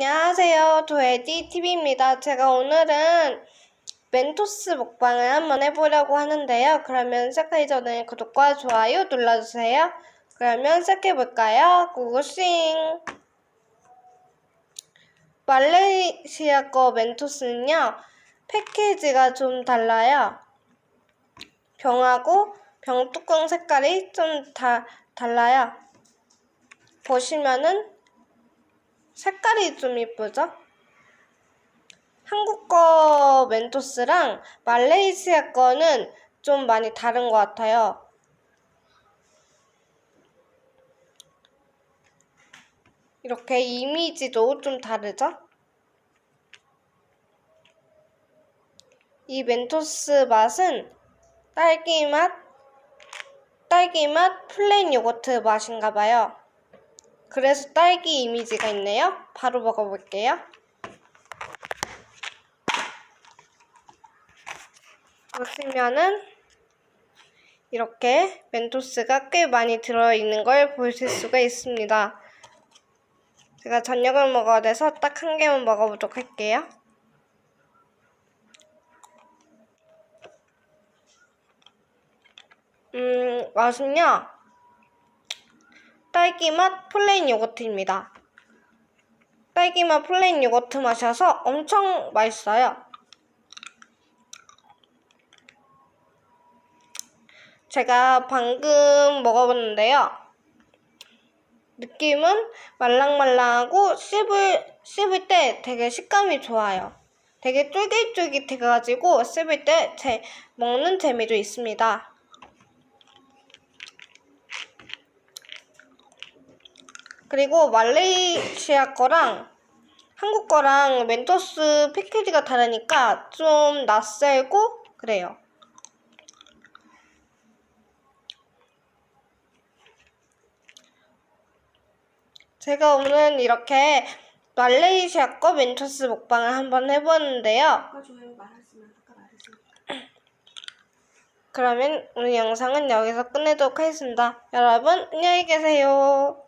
안녕하세요. 도에디 TV입니다. 제가 오늘은 멘토스 먹방을 한번 해보려고 하는데요. 그러면 시작하기 전에 구독과 좋아요 눌러주세요. 그러면 시작해볼까요? 고고싱! 말레이시아 거 멘토스는요, 패키지가 좀 달라요. 병하고 병 뚜껑 색깔이 좀 다, 달라요. 보시면은 색깔이 좀 이쁘죠? 한국 거 멘토스랑 말레이시아 거는 좀 많이 다른 것 같아요. 이렇게 이미지도 좀 다르죠? 이 멘토스 맛은 딸기 맛, 딸기 맛 플레인 요거트 맛인가 봐요. 그래서 딸기 이미지가 있네요. 바로 먹어볼게요. 보시면은 이렇게 멘토스가 꽤 많이 들어있는 걸 보실 수가 있습니다. 제가 저녁을 먹어야 돼서 딱 한 개만 먹어보도록 할게요. 음, 맛은요. 딸기 맛 플레인 요거트입니다. 딸기 맛 플레인 요거트 마셔서 엄청 맛있어요. 제가 방금 먹어봤는데요. 느낌은 말랑말랑하고 씹을, 씹을 때 되게 식감이 좋아요. 되게 쫄깃쫄깃해가지고 씹을 때 제, 먹는 재미도 있습니다. 그리고 말레이시아 거랑 한국 거랑 멘토스 패키지가 다르니까 좀 낯설고 그래요. 제가 오늘 이렇게 말레이시아 거 멘토스 먹방을 한번 말했으면 그러면 오늘 영상은 여기서 끝내도록 하겠습니다. 여러분, 안녕히 계세요.